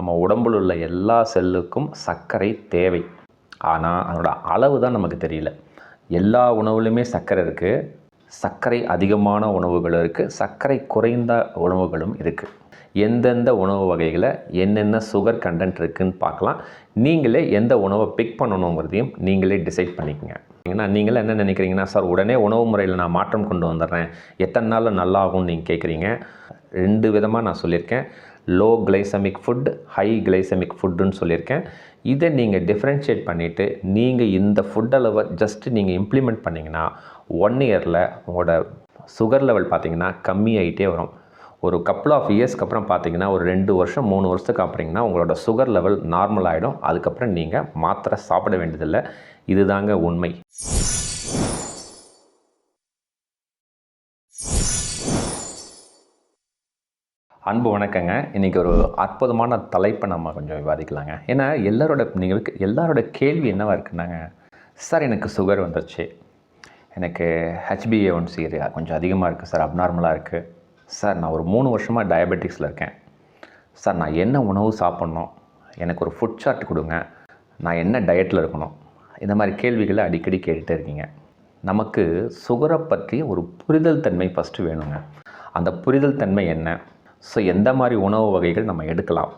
நம்ம உடம்பில் உள்ள எல்லா செல்லுக்கும் சர்க்கரை தேவை. ஆனால் அதனோட அளவு தான் நமக்கு தெரியல. எல்லா உணவுலையுமே சர்க்கரை இருக்குது சர்க்கரை அதிகமான உணவுகள் இருக்குது சர்க்கரை குறைந்த உணவுகளும் இருக்குது எந்தெந்த உணவு வகைகளை என்னென்ன சுகர் கண்டென்ட் இருக்குதுன்னு பார்க்கலாம். நீங்களே எந்த உணவை பிக் பண்ணணுங்கிறதையும் நீங்களே டிசைட் பண்ணிக்கங்க. ஏன்னா நீங்களே என்ன நினைக்கிறீங்கன்னா சார் உடனே உணவு முறையில் நான் மாற்றம் கொண்டு வந்துடுறேன். எத்தனை நாளில் நல்லா ஆகும்னு நீங்கள் கேட்குறீங்க? ரெண்டு விதமாக நான் சொல்லியிருக்கேன். Low glycemic food high glycemic ஃபுட்டுன்னு சொல்லியிருக்கேன். இதை நீங்கள் டிஃப்ரென்ஷியேட் பண்ணிவிட்டு நீங்கள் இந்த ஃபுட் அளவை ஜஸ்ட்டு நீங்கள் இம்ப்ளிமெண்ட் பண்ணிங்கன்னா ஒன் இயரில் உங்களோட சுகர் லெவல் பார்த்தீங்கன்னா கம்மியாயிட்டே வரும். ஒரு கப்புள் ஆஃப் இயர்ஸ்க்கு அப்புறம் பார்த்தீங்கன்னா ஒரு ரெண்டு வருஷம் மூணு வருஷத்துக்கு அப்புறங்கன்னா உங்களோட சுகர் லெவல் நார்மல் ஆகிடும் அதுக்கப்புறம் நீங்கள் மாத்திரை சாப்பிட வேண்டியதில்லை. இதுதாங்க உண்மை. அன்பு வணக்கங்க. இன்றைக்கி ஒரு அற்புதமான தலைப்பை நம்ம கொஞ்சம் விவாதிக்கலாங்க. ஏன்னா எல்லாரோட நீங்கள் எல்லாரோட கேள்வி என்னவாக இருக்குன்னாங்க. சார் எனக்கு சுகர் வந்துருச்சு. எனக்கு ஹெச்பிஏ ஒன் கொஞ்சம் அதிகமாக இருக்குது சார். அப்நார்மலாக இருக்குது சார் நான் ஒரு மூணு வருஷமாக டயபெட்டிக்ஸில் இருக்கேன். சார் நான் என்ன உணவு சாப்பிட்ணும்? எனக்கு ஒரு ஃபுட் சார்ட் கொடுங்க. நான் என்ன டயட்டில் இருக்கணும்? இந்த மாதிரி கேள்விகளை அடிக்கடி கேட்டுகிட்டே இருக்கீங்க. நமக்கு சுகரை பற்றி ஒரு புரிதல் தன்மை ஃபஸ்ட்டு வேணுங்க. அந்த புரிதல் தன்மை என்ன? ஸோ எந்த மாதிரி உணவு வகைகள் நம்ம எடுக்கலாம்?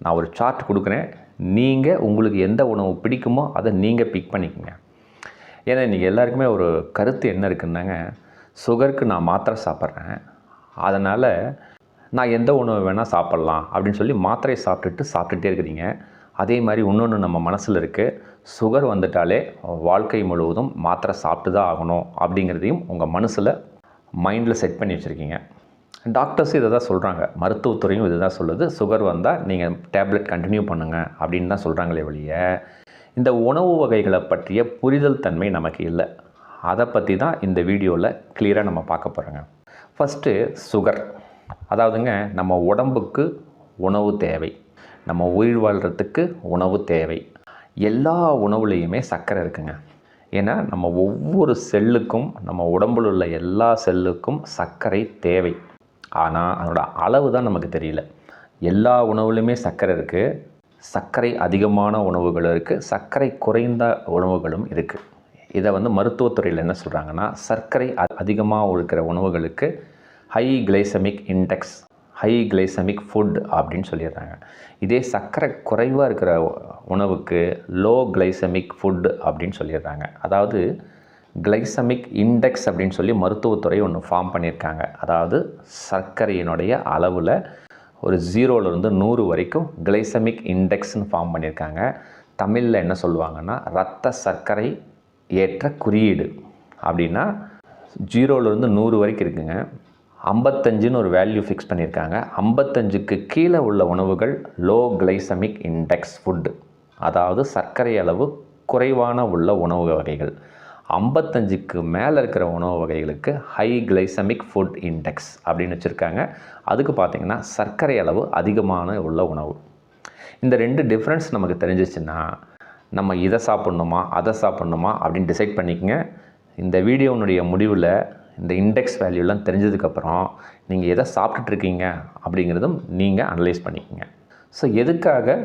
நான் ஒரு சார்ட் கொடுக்குறேன். நீங்கள் உங்களுக்கு எந்த உணவு பிடிக்குமோ அதை நீங்கள் பிக் பண்ணிக்கோங்க. ஏன்னா இன்றைக்கி எல்லாருக்குமே ஒரு கருத்து என்ன இருக்குன்னாங்க சுகருக்கு நான் மாத்திரை சாப்பிட்றேன். அதனால் நான் எந்த உணவு வேணால் சாப்பிட்லாம் அப்படின்னு சொல்லி மாத்திரையை சாப்பிட்டுட்டு சாப்பிட்டுட்டே இருக்கிறீங்க. அதே மாதிரி இன்னொன்று நம்ம மனசில் இருக்குது சுகர் வந்துட்டாலே வாழ்க்கை முழுவதும் மாத்திரை சாப்பிட்டு தான் ஆகணும் அப்படிங்கிறதையும் உங்கள் மனசில் மைண்டில் செட் பண்ணி வச்சுருக்கீங்க. டாக்டர்ஸ் இதை தான் சொல்கிறாங்க மருத்துவத்துறையும் இது தான் சொல்லுது. சுகர் வந்தால் நீங்கள் டேப்லெட் கண்டினியூ பண்ணுங்கள் அப்படின்னு தான் சொல்கிறாங்களே ஒழிய இந்த உணவு வகைகளை பற்றிய புரிதல் தன்மை நமக்கு இல்லை. அதை பற்றி தான் இந்த வீடியோவில் கிளியராக நம்ம பார்க்க போகிறோங்க ஃபஸ்ட்டு சுகர் அதாவதுங்க நம்ம உடம்புக்கு உணவு தேவை. நம்ம உயிர் வாழ்கிறதுக்கு உணவு தேவை. எல்லா உணவுலேயுமே சர்க்கரை இருக்குங்க. ஏன்னா நம்ம ஒவ்வொரு செல்லுக்கும் நம்ம உடம்புல உள்ள எல்லா செல்லுக்கும் சர்க்கரை தேவை. ஆனால் அதனோட அளவு தான் நமக்கு தெரியல. எல்லா உணவுலையுமே சர்க்கரை இருக்குது சர்க்கரை அதிகமான உணவுகள் இருக்குது சர்க்கரை குறைந்த உணவுகளும் இருக்குது இதை வந்து மருத்துவத்துறையில் என்ன சொல்கிறாங்கன்னா சர்க்கரை அதிகமாக இருக்கிற உணவுகளுக்கு high glycemic index high glycemic food அப்படின்னு சொல்லிடுறாங்க. இதே சர்க்கரை குறைவாக இருக்கிற உணவுக்கு லோ கிளைசமிக் ஃபுட் அப்படின்னு சொல்லிடுறாங்க. அதாவது கிளைசமிக் இண்டெக்ஸ் அப்படின்னு சொல்லி மருத்துவத்துறை ஒன்று ஃபார்ம் பண்ணியிருக்காங்க. அதாவது சர்க்கரையினுடைய அளவில் ஒரு ஜீரோலேருந்து நூறு வரைக்கும் கிளைசமிக் இண்டெக்ஸ்னு ஃபார்ம் பண்ணியிருக்காங்க. தமிழில் என்ன சொல்லுவாங்கன்னா ரத்த சர்க்கரை ஏற்ற குறியீடு அப்படின்னா ஜீரோலேருந்து நூறு வரைக்கும் இருக்குங்க. ஐம்பத்தஞ்சுன்னு ஒரு வேல்யூ ஃபிக்ஸ் பண்ணியிருக்காங்க. ஐம்பத்தஞ்சுக்கு கீழே உள்ள உணவுகள் லோ கிளைசமிக் இண்டெக்ஸ் ஃபுட்டு. அதாவது சர்க்கரை அளவு குறைவான உள்ள உணவு வகைகள். ஐம்பத்தஞ்சுக்கு மேலே இருக்கிற உணவு வகைகளுக்கு ஹை கிளைசமிக் ஃபுட் இண்டெக்ஸ் அப்படின்னு வச்சுருக்காங்க. அதுக்கு பார்த்திங்கன்னா சர்க்கரை அளவு அதிகமான உள்ள உணவு. இந்த ரெண்டு டிஃப்ரென்ஸ் நமக்கு தெரிஞ்சிச்சுன்னா நம்ம இதை சாப்பிட்ணுமா அதை சாப்பிட்ணுமா அப்படின்னு டிசைட் பண்ணிக்கங்க. இந்த வீடியோனுடைய முடிவில் இந்த இண்டெக்ஸ் வேல்யூலாம் தெரிஞ்சதுக்கப்புறம் நீங்கள் எதை சாப்பிட்டுட்ருக்கீங்க அப்படிங்கிறதும் நீங்கள் அனலைஸ் பண்ணிக்கோங்க. ஸோ எதுக்காக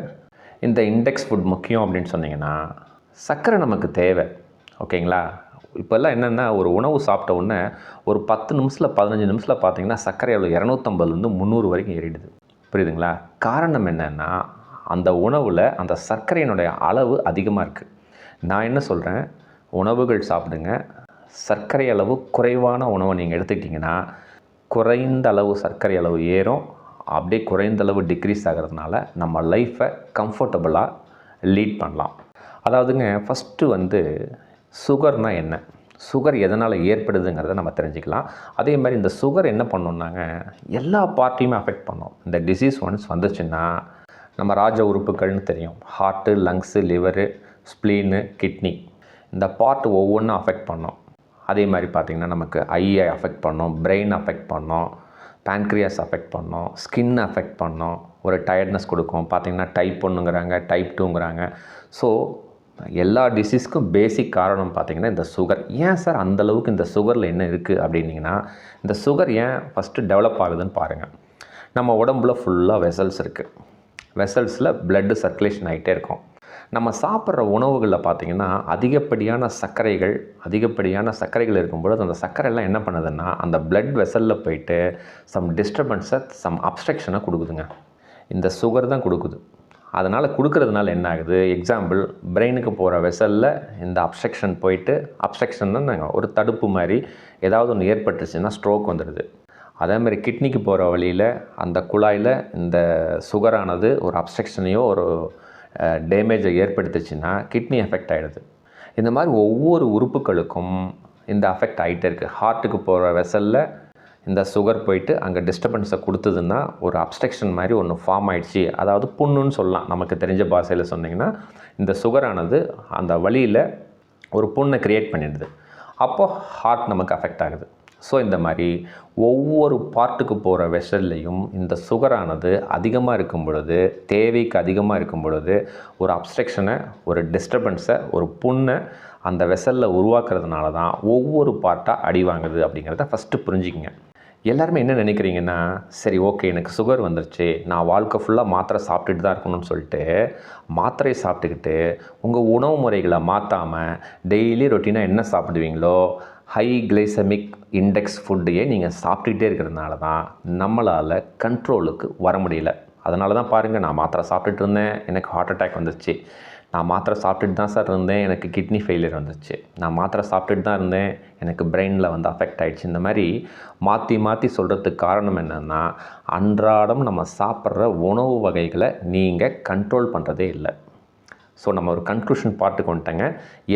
இந்த இண்டெக்ஸ் ஃபுட் முக்கியம் அப்படின்னு சொன்னீங்கன்னா சர்க்கரை நமக்கு தேவை. ஓகேங்களா? இப்போல்லாம் என்னென்னா ஒரு உணவு சாப்பிட்ட உடனே ஒரு பத்து நிமிஷத்தில் பதினஞ்சு நிமிஷத்தில் பார்த்தீங்கன்னா சர்க்கரை அளவு இரநூத்தம்பதுலேருந்து முந்நூறு வரைக்கும் ஏறிடுது. புரியுதுங்களா? காரணம் என்னென்னா அந்த உணவில் அந்த சர்க்கரையினுடைய அளவு அதிகமாக இருக்குது நான் என்ன சொல்கிறேன் உணவுகள் சாப்பிடுங்க. சர்க்கரை அளவு குறைவான உணவை நீங்கள் எடுத்துக்கிட்டிங்கன்னா குறைந்த அளவு சர்க்கரை அளவு ஏறும். அப்படியே குறைந்த அளவு டிக்ரீஸ் ஆகிறதுனால நம்ம லைஃப்பை கம்ஃபர்டபுளாக லீட் பண்ணலாம். அதாவதுங்க ஃபஸ்ட்டு வந்து சுகர்னால் என்ன? சுகர் எதனால் ஏற்படுதுங்கிறத நம்ம தெரிஞ்சுக்கலாம். அதே மாதிரி இந்த சுகர் என்ன பண்ணோம்னாங்க எல்லா பார்ட்டியுமே அஃபெக்ட் பண்ணோம். இந்த டிசீஸ் ஒன்ஸ் வந்துச்சுன்னா நம்ம ராஜ உறுப்புகள்னு தெரியும். Heart lungs liver spleen kidney இந்த பார்ட் ஒவ்வொன்றும் அஃபெக்ட் பண்ணோம். அதே மாதிரி பார்த்திங்கன்னா நமக்கு ஐயை அஃபெக்ட் பண்ணோம் பிரெயின் அஃபெக்ட் பண்ணோம் பேன்க்ரியாஸ் அஃபெக்ட் பண்ணோம் ஸ்கின் அஃபெக்ட் பண்ணோம். ஒரு டயர்ட்னஸ் கொடுக்கும். பார்த்திங்கன்னா டைப் ஒன்றுங்கிறாங்க டைப் டூங்கிறாங்க ஸோ எல்லா டிசீஸ்க்கும் பேசிக் காரணம் பார்த்திங்கன்னா இந்த சுகர் ஏன் சார் அந்தளவுக்கு இந்த சுகரில் என்ன இருக்குது அப்படின்னிங்கன்னா இந்த சுகர் ஏன் ஃபஸ்ட்டு டெவலப் ஆகுதுன்னு பாருங்கள் நம்ம உடம்புல ஃபுல்லாக வெசல்ஸ் இருக்குது வெசல்ஸில் பிளட்டு சர்க்குலேஷன் ஆகிட்டே இருக்கும். நம்ம சாப்பிட்ற உணவுகளில் பார்த்திங்கன்னா அதிகப்படியான சர்க்கரைகள் அதிகப்படியான சர்க்கரைகள் இருக்கும்பொழுது அந்த சர்க்கரைலாம் என்ன பண்ணுதுன்னா அந்த பிளட் வெசலில் போயிட்டு சம் டிஸ்டர்பன்ஸை சம் அப்ஸ்ட்ரக்ஷனை கொடுக்குதுங்க. இந்த சுகர் தான் கொடுக்குது. அதனால் கொடுக்கறதுனால என்ன ஆகுது எக்ஸாம்பிள் பிரெயினுக்கு போகிற வெசலில் இந்த அப்ஸ்ட்ரக்ஷன் போயிட்டு அப்ஸ்ட்ரக்ஷன் தான் ஒரு தடுப்பு மாதிரி ஏதாவது ஒன்று ஏற்பட்டுருச்சுன்னா ஸ்ட்ரோக் வந்துடுது. அதே மாதிரி கிட்னிக்கு போகிற வழியில் அந்த குழாயில் இந்த சுகரானது ஒரு அப்ஸ்ட்ரக்ஷனையோ ஒரு டேமேஜை ஏற்படுத்துச்சுன்னா கிட்னி எஃபெக்ட் ஆகிடுது இந்த மாதிரி ஒவ்வொரு உறுப்புகளுக்கும் இந்த அஃபெக்ட் ஆகிட்டே இருக்குது ஹார்ட்டுக்கு போகிற வெசலில் இந்த சுகர் போயிட்டு அங்கே டிஸ்டர்பன்ஸை கொடுத்ததுன்னா ஒரு அப்ஸ்ட்ரக்ஷன் மாதிரி ஒன்று ஃபார்ம் ஆகிடுச்சி அதாவது புண்ணுன்னு சொல்லலாம். நமக்கு தெரிஞ்ச பாஷையில் சொன்னிங்கன்னா இந்த சுகரானது அந்த வழியில் ஒரு புண்ணை க்ரியேட் பண்ணிடுது. அப்போது ஹார்ட் நமக்கு அஃபெக்ட் ஆகுது. ஸோ இந்த மாதிரி ஒவ்வொரு பார்ட்டுக்கு போகிற வெஷல்லையும் இந்த சுகரானது அதிகமாக இருக்கும் பொழுது தேவைக்கு அதிகமாக இருக்கும் பொழுது ஒரு அப்ஸ்ட்ரக்ஷனை ஒரு டிஸ்டர்பன்ஸை ஒரு புண்ணை அந்த வெசலில் உருவாக்குறதுனால தான் ஒவ்வொரு பார்ட்டாக அடி வாங்குது அப்படிங்கிறத ஃபஸ்ட்டு புரிஞ்சுக்கிங்க. எல்லாருமே என்ன நினைக்கிறீங்கன்னா சரி ஓகே எனக்கு சுகர் வந்துருச்சு நான் வாழ்க்கை ஃபுல்லாக மாத்திரை சாப்பிட்டுட்டு தான் இருக்கணும்னு சொல்லிட்டு மாத்திரையை சாப்பிட்டுக்கிட்டு உங்கள் உணவு முறைகளை மாற்றாமல் டெய்லி ரொட்டீனாக என்ன சாப்பிடுவீங்களோ ஹை கிளைசமிக் இண்டெக்ஸ் ஃபுட்டையே நீங்கள் சாப்பிட்டுக்கிட்டே இருக்கிறதுனால தான் நம்மளால் கண்ட்ரோலுக்கு வர முடியல. அதனால தான் பாருங்கள் நான் மாத்திரை சாப்பிட்டுட்டு இருந்தேன் எனக்கு ஹார்ட் அட்டாக் வந்துருச்சு. நான் மாத்திரை சாப்பிட்டுட்டு தான் சார் இருந்தேன். எனக்கு கிட்னி ஃபெயிலியர் வந்துச்சு. நான் மாத்திரை சாப்பிட்டுட்டு தான் இருந்தேன். எனக்கு பிரெயினில் வந்து அஃபெக்ட் ஆகிடுச்சு இந்த மாதிரி மாற்றி மாற்றி சொல்கிறதுக்கு காரணம் என்னென்னா அன்றாடம் நம்ம சாப்பிட்ற உணவு வகைகளை நீங்கள் கண்ட்ரோல் பண்ணுறதே இல்லை. ஸோ நம்ம ஒரு கன்க்ளூஷன் பார்ட்டு கொண்டுட்டேங்க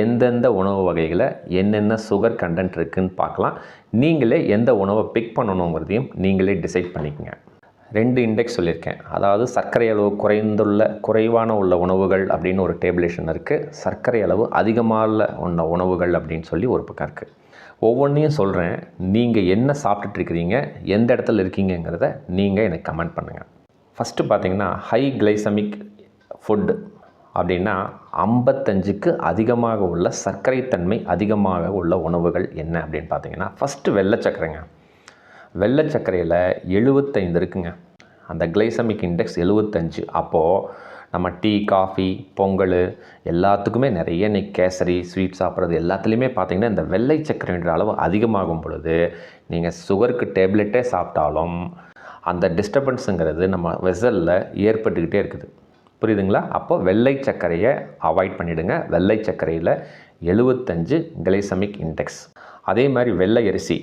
எந்தெந்த உணவு வகைகளை என்னென்ன சுகர் கண்டென்ட் இருக்குதுன்னு பார்க்கலாம். நீங்களே எந்த உணவை பிக் பண்ணணுங்கிறதையும் நீங்களே டிசைட் பண்ணிக்கோங்க. ரெண்டு இண்டெக்ஸ் சொல்லியிருக்கேன். அதாவது சர்க்கரை அளவு குறைந்துள்ள குறைவான உள்ள உணவுகள் அப்படின்னு ஒரு டேபிளேஷன் இருக்குது சர்க்கரை அளவு அதிகமாக உள்ள உணவுகள் அப்படின்னு சொல்லி ஒரு பக்கம் இருக்குது ஒவ்வொன்றையும் சொல்கிறேன் நீங்கள் என்ன சாப்பிட்டுட்ருக்கிறீங்க எந்த இடத்துல இருக்கீங்கங்கிறத நீங்கள் எனக்கு கமெண்ட் பண்ணுங்கள் ஃபஸ்ட்டு பார்த்தீங்கன்னா ஹை கிளைசமிக் ஃபுட்டு அப்படின்னா ஐம்பத்தஞ்சுக்கு அதிகமாக உள்ள சர்க்கரைத்தன்மை அதிகமாக உள்ள உணவுகள் என்ன அப்படின்னு பார்த்தீங்கன்னா ஃபஸ்ட்டு வெள்ளை சக்கரைங்க வெள்ளை சர்க்கரையில் எழுபத்தைந்து இருக்குங்க. அந்த கிளைசமிக் இண்டெக்ஸ் எழுபத்தஞ்சு அப்போது நம்ம டீ காஃபி பொங்கல் எல்லாத்துக்குமே நிறைய இன்னைக்கு கேசரி ஸ்வீட் சாப்பிட்றது எல்லாத்துலேயுமே பார்த்திங்கன்னா இந்த வெள்ளை சர்க்கரைன்ற அளவு அதிகமாகும் பொழுது நீங்கள் சுகருக்கு டேப்லெட்டே சாப்பிட்டாலும் அந்த டிஸ்டர்பன்ஸுங்கிறது நம்ம வெசலில் ஏற்பட்டுக்கிட்டே இருக்குது. புரியுதுங்களா? அப்போ வெள்ளை சர்க்கரையை அவாய்ட் பண்ணிவிடுங்க வெள்ளை சர்க்கரையில் எழுபத்தஞ்சு கிளைசமிக் இண்டெக்ஸ் அதே மாதிரி வெள்ளை அரிசி.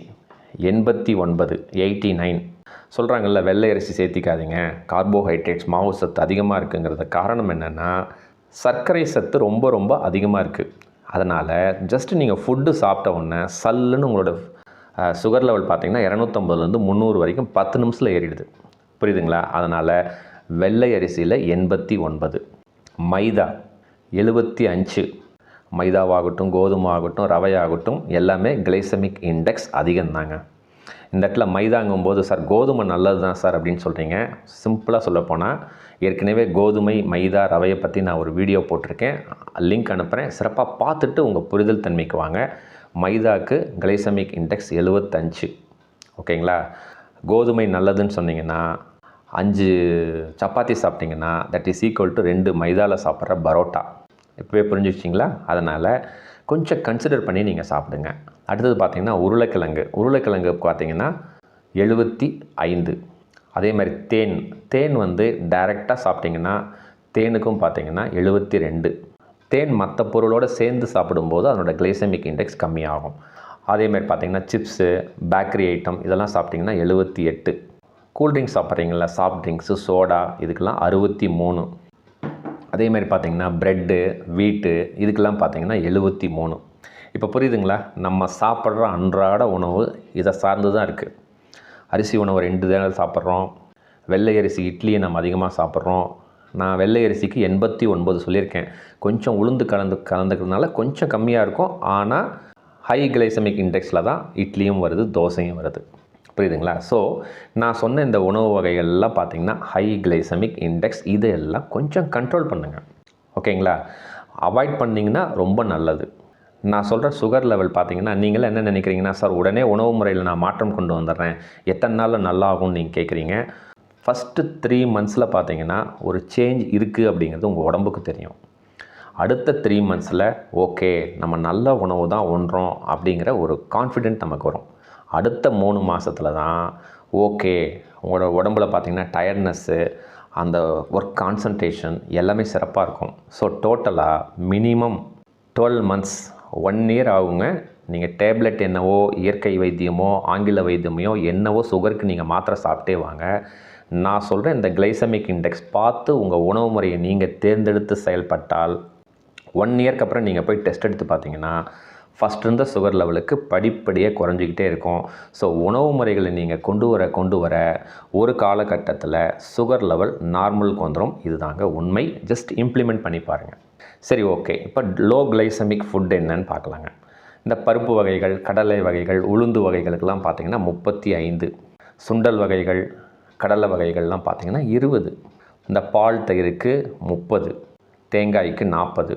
எண்பத்தி ஒன்பது எயிட்டி நைன். சொல்கிறாங்கல்ல வெள்ளை அரிசி சேர்த்திக்காதீங்க. கார்போஹைட்ரேட்ஸ் மாவு சத்து அதிகமாக இருக்குங்கிறது காரணம் என்னென்னா சர்க்கரை சத்து ரொம்ப ரொம்ப அதிகமாக இருக்குது அதனால் ஜஸ்ட் நீங்கள் ஃபுட்டு சாப்பிட்ட உடனே சல்லுன்னு உங்களோட சுகர் லெவல் பார்த்தீங்கன்னா இரநூத்தம்பதுலேருந்து முந்நூறு வரைக்கும் பத்து நிமிஷத்தில் ஏறிடுது. புரியுதுங்களா? அதனால் வெள்ளை அரிசியில் எண்பத்தி ஒன்பது மைதா எழுபத்தி அஞ்சு மைதாவாகட்டும் கோதுமை ஆகட்டும் ரவையாகட்டும் எல்லாமே கிளைசமிக் இண்டெக்ஸ் அதிகம்தாங்க. இந்த இடத்துல மைதாங்கும் போது சார் கோதுமை நல்லது தான் சார் அப்படின்னு சொல்கிறீங்க சிம்பிளாக சொல்லப்போனால் ஏற்கனவே கோதுமை மைதா ரவையை பற்றி நான் ஒரு வீடியோ போட்டிருக்கேன். லிங்க் அனுப்புகிறேன் சிறப்பாக பார்த்துட்டு உங்கள் புரிதல் தன்மைக்கு வாங்க. மைதாக்கு கிளைசமிக் இண்டெக்ஸ் எழுபத்தஞ்சு ஓகேங்களா? கோதுமை நல்லதுன்னு சொன்னீங்கன்னா அஞ்சு சப்பாத்தி சாப்பிட்டிங்கன்னா தட் இஸ் ஈக்குவல் டு ரெண்டு மைதாவில் சாப்பிட்ற பரோட்டா. இப்போவே புரிஞ்சுச்சிங்களா அதனால் கொஞ்சம் கன்சிடர் பண்ணி நீங்கள் சாப்பிடுங்க. அடுத்தது பார்த்திங்கன்னா உருளைக்கிழங்கு. உருளைக்கிழங்கு பார்த்திங்கன்னா எழுபத்தி ஐந்து. அதே மாதிரி தேன். தேன் வந்து டைரெக்டாக சாப்பிட்டிங்கன்னா தேனுக்கும் பார்த்திங்கன்னா எழுபத்தி ரெண்டு. தேன் மற்ற பொருளோடு சேர்ந்து சாப்பிடும்போது அதனோட கிளைசமிக் இண்டெக்ஸ் கம்மியாகும். அதேமாதிரி பார்த்திங்கன்னா சிப்ஸு பேக்கரி ஐட்டம் இதெல்லாம் சாப்பிட்டிங்கன்னா எழுபத்தி எட்டு. கூல்ட்ரிங்க்ஸ் சாப்பிட்றீங்களா சாஃப்ட் ட்ரிங்க்ஸு சோடா இதுக்கெல்லாம் அறுபத்தி மூணு. அதேமாதிரி பார்த்திங்கன்னா ப்ரெட்டு வீட்டு இதுக்கெல்லாம் பார்த்திங்கன்னா எழுபத்தி மூணு. இப்போ புரியுதுங்களா? நம்ம சாப்பிட்ற அன்றாட உணவு இதை சார்ந்து தான் இருக்குது அரிசி உணவு ரெண்டு நேரம் சாப்பிட்றோம். வெள்ளை அரிசி இட்லியை நம்ம அதிகமாக சாப்பிட்றோம். நான் வெள்ளை அரிசிக்கு எண்பத்தி ஒன்பது சொல்லியிருக்கேன். கொஞ்சம் உளுந்து கலந்து கலந்துக்கிறதுனால கொஞ்சம் கம்மியாக இருக்கும். ஆனால் ஹை கிளைசமிக் இண்டெக்ஸில் தான் இட்லியும் வருது தோசையும் வருது. புரியுதுங்களா? ஸோ நான் சொன்ன இந்த உணவு வகைகள்லாம் பார்த்திங்கன்னா ஹை கிளைசமிக் இண்டெக்ஸ் இதெல்லாம் கொஞ்சம் கண்ட்ரோல் பண்ணுங்கள் ஓகேங்களா? அவாய்ட் பண்ணிங்கன்னா ரொம்ப நல்லது. நான் சொல்கிற சுகர் லெவல் பார்த்தீங்கன்னா நீங்களே என்ன நினைக்கிறீங்கன்னா சார் உடனே உணவு முறையில் நான் மாற்றம் கொண்டு வந்துடுறேன் எத்தனை நாளில் நல்லா ஆகும்னு நீங்கள் கேட்குறீங்க ஃபஸ்ட்டு த்ரீ மந்த்ஸில் பார்த்தீங்கன்னா ஒரு சேஞ்ச் இருக்குது அப்படிங்கிறது உங்கள் உடம்புக்கு தெரியும். அடுத்த த்ரீ மந்த்ஸில் ஓகே நம்ம நல்ல உணவு தான் ஒன்றோம் அப்படிங்கிற ஒரு கான்ஃபிடென்ட் நமக்கு வரும். அடுத்த மூணு மாதத்தில் தான் ஓகே உங்களோட உடம்புல பார்த்திங்கன்னா டயர்ட்னஸ்ஸு அந்த ஒர்க் கான்சன்ட்ரேஷன் எல்லாமே சிறப்பாக இருக்கும். ஸோ டோட்டலாக minimum twelve months one year ஆகுங்க. நீங்கள் டேப்லெட் என்னவோ இயற்கை வைத்தியமோ ஆங்கில வைத்தியமோ என்னவோ சுகருக்கு நீங்கள் மாத்திரை சாப்பிட்டே வாங்க. நான் சொல்கிறேன் இந்த கிளைசமிக் இண்டெக்ஸ் பார்த்து உங்கள் உணவு முறையை நீங்கள் தேர்ந்தெடுத்து செயல்பட்டால் ஒன் இயர்க்கு அப்புறம் நீங்கள் போய் டெஸ்ட் எடுத்து பார்த்தீங்கன்னா ஃபஸ்ட் இருந்த சுகர் லெவலுக்கு படிப்படியாக குறைஞ்சிக்கிட்டே இருக்கும். ஸோ உணவு முறைகளை நீங்கள் கொண்டு வர கொண்டு வர ஒரு காலகட்டத்தில் சுகர் லெவல் நார்மலுக்கு வந்துடும் இதுதாங்க உண்மை. ஜஸ்ட் இம்ப்ளிமெண்ட் பண்ணி பாருங்கள் சரி ஓகே இப்போ லோ கிளைசமிக் ஃபுட் என்னன்னு பார்க்கலாங்க. இந்த பருப்பு வகைகள் கடலை வகைகள் உளுந்து வகைகளுக்கெல்லாம் பார்த்திங்கன்னா முப்பத்தி ஐந்து. சுண்டல் வகைகள் கடலை வகைகள்லாம் பார்த்திங்கன்னா இருபது. இந்த பால் தயிருக்கு முப்பது. தேங்காய்க்கு நாற்பது.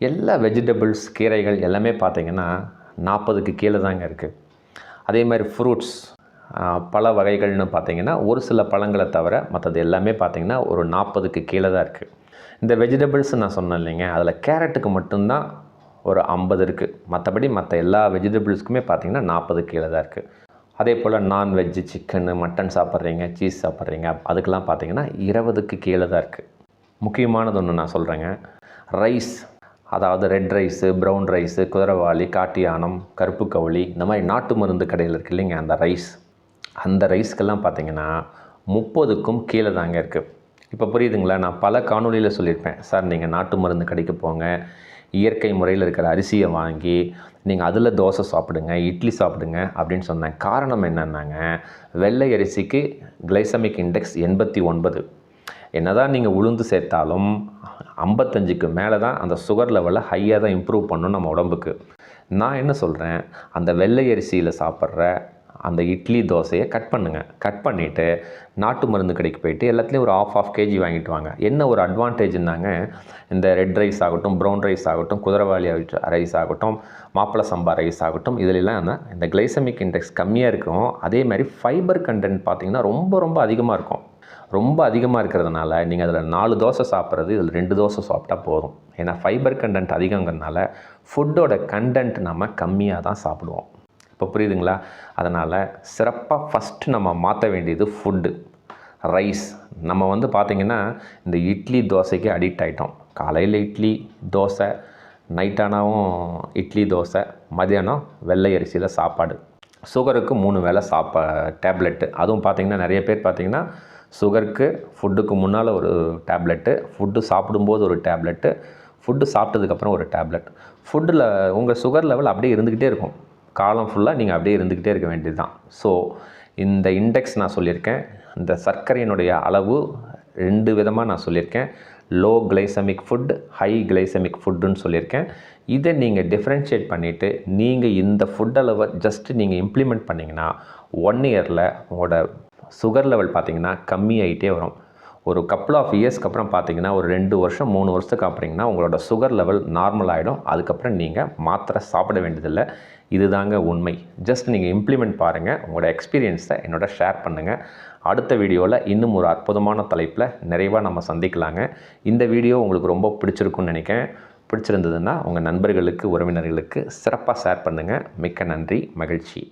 எல்லா வெஜிடபிள்ஸ் கீரைகள் எல்லாமே பார்த்திங்கன்னா நாற்பதுக்கு கீழே தாங்க இருக்குது அதே மாதிரி ஃப்ரூட்ஸ் பல வகைகள்னு பார்த்திங்கன்னா ஒரு சில பழங்களை தவிர மற்றது எல்லாமே பார்த்தீங்கன்னா ஒரு நாற்பதுக்கு கீழே தான் இருக்குது இந்த வெஜிடபிள்ஸ் நான் சொன்னேன் இல்லைங்க அதில் கேரட்டுக்கு மட்டும்தான் ஒரு ஐம்பது இருக்குது மற்றபடி மற்ற எல்லா வெஜிடபிள்ஸ்க்குமே பார்த்தீங்கன்னா நாற்பது கீழே தான் இருக்குது அதே போல் நான்வெஜ்ஜு சிக்கனு மட்டன் சாப்பிட்றீங்க சீஸ் சாப்பிட்றீங்க அதுக்கெலாம் பார்த்திங்கன்னா இருபதுக்கு கீழே தான் இருக்குது முக்கியமானது ஒன்று நான் சொல்கிறேங்க ரைஸ் அதாவது ரெட் ரைஸு ப்ரௌன் ரைஸு குதிரவாளி காட்டியானம் கருப்பு கவுளி இந்த மாதிரி நாட்டு மருந்து கடையில் இருக்கு இல்லைங்க அந்த ரைஸ் அந்த ரைஸ்க்கெல்லாம் பார்த்தீங்கன்னா முப்பதுக்கும் கீழே தாங்க இருக்குது இப்போ புரியுதுங்களா? நான் பல காணொலியில் சொல்லியிருப்பேன். சார் நீங்கள் நாட்டு மருந்து கடைக்கு போங்க. இயற்கை முறையில் இருக்கிற அரிசியை வாங்கி நீங்கள் அதில் தோசை சாப்பிடுங்க இட்லி சாப்பிடுங்க அப்படின்னு சொன்னேன் காரணம் என்னென்னாங்க வெள்ளை அரிசிக்கு கிளைசமிக் இண்டெக்ஸ் எண்பத்தி ஒன்பது. என்னதான் நீங்கள் உளுந்து சேர்த்தாலும் ஐம்பத்தஞ்சுக்கு மேலே தான் அந்த சுகர் லெவலை ஹையாக தான் இம்ப்ரூவ் பண்ணும் நம்ம உடம்புக்கு. நான் என்ன சொல்கிறேன் அந்த வெள்ளை அரிசியில் சாப்பிட்ற அந்த இட்லி தோசையை கட் பண்ணுங்கள் கட் பண்ணிவிட்டு நாட்டு மருந்து கடைக்கு போயிட்டு எல்லாத்துலேயும் ஒரு ஆஃப் ஆஃப் கேஜி வாங்கிட்டு வாங்க. என்ன ஒரு அட்வான்டேஜ்னாங்க இந்த ரெட் ரைஸ் ஆகட்டும் ப்ரௌன் ரைஸ் ஆகட்டும் குதிரவாளி ரைஸ் ஆகட்டும் மாப்பிள சம்பா ரைஸ் ஆகட்டும் இதிலெல்லாம் இந்த கிளைசமிக் இண்டெக்ஸ் கம்மியாக இருக்கும். அதே மாதிரி ஃபைபர் கண்டென்ட் பார்த்திங்கன்னா ரொம்ப ரொம்ப அதிகமாக இருக்கும். ரொம்ப அதிகமாக இருக்கிறதுனால நீங்கள் அதில் நாலு தோசை சாப்பிட்றது இதில் ரெண்டு தோசை சாப்பிட்டா போதும். ஏன்னா ஃபைபர் கண்டென்ட் அதிகங்கிறதுனால ஃபுட்டோட கண்டென்ட் நம்ம கம்மியாக தான் சாப்பிடுவோம். இப்போ புரியுதுங்களா? அதனால் சிறப்பாக ஃபஸ்ட்டு நம்ம மாற்ற வேண்டியது ஃபுட்டு ரைஸ் நம்ம வந்து பார்த்திங்கன்னா இந்த இட்லி தோசைக்கு அடிக்ட் ஆகிட்டோம் காலையில் இட்லி தோசை நைட்டானாவும் இட்லி தோசை மதியானம் வெள்ளை அரிசியில் சாப்பாடு. சுகருக்கு மூணு வேளை சாப்பா டேப்லெட்டு அதுவும் பார்த்திங்கன்னா நிறைய பேர் பார்த்திங்கன்னா சுகருக்கு ஃபுட்டுக்கு முன்னால் ஒரு டேப்லெட்டு ஃபுட்டு சாப்பிடும்போது ஒரு டேப்லெட்டு ஃபுட்டு சாப்பிட்டதுக்கப்புறம் ஒரு டேப்லெட். ஃபுட்டில் உங்கள் சுகர் லெவல் அப்படியே இருந்துக்கிட்டே இருக்கும். காலம் ஃபுல்லாக நீங்கள் அப்படியே இருந்துக்கிட்டே இருக்க வேண்டியது தான் ஸோ இந்த இண்டெக்ஸ் நான் சொல்லியிருக்கேன். இந்த சர்க்கரையினுடைய அளவு ரெண்டு விதமாக நான் சொல்லியிருக்கேன். Low glycemic food high glycemic ஃபுட்டுன்னு சொல்லியிருக்கேன். இதை நீங்கள் டிஃப்ரென்ஷியேட் பண்ணிவிட்டு நீங்கள் இந்த ஃபுட் அளவை ஜஸ்ட்டு நீங்கள் இம்ப்ளிமெண்ட் பண்ணிங்கன்னா ஒன் இயரில் உங்களோட சுகர் லெவல் பார்த்தீங்கன்னா ஆகிட்டே வரும். ஒரு கப்புள் ஆஃப் இயர்ஸ்க்கு அப்புறம் பார்த்தீங்கன்னா ஒரு ரெண்டு வருஷம் மூணு வருஷத்துக்கு அப்புறங்கன்னா உங்களோட சுகர் லெவல் நார்மல் ஆகிடும் அதுக்கப்புறம் நீங்கள் மாத்திரை சாப்பிட வேண்டியதில்லை. இதுதாங்க உண்மை. ஜஸ்ட் நீங்கள் இம்ப்ளிமெண்ட் பாருங்கள் உங்களோட எக்ஸ்பீரியன்ஸை என்னோட ஷேர் பண்ணுங்கள் அடுத்த வீடியோவில் இன்னும் ஒரு அற்புதமான தலைப்பில் நிறைவாக நம்ம சந்திக்கலாங்க. இந்த வீடியோ உங்களுக்கு ரொம்ப பிடிச்சிருக்குன்னு நினைக்கிறேன். பிடிச்சிருந்ததுன்னா உங்கள் நண்பர்களுக்கு உறவினர்களுக்கு சிறப்பாக ஷேர் பண்ணுங்கள் மிக்க நன்றி. மகிழ்ச்சி.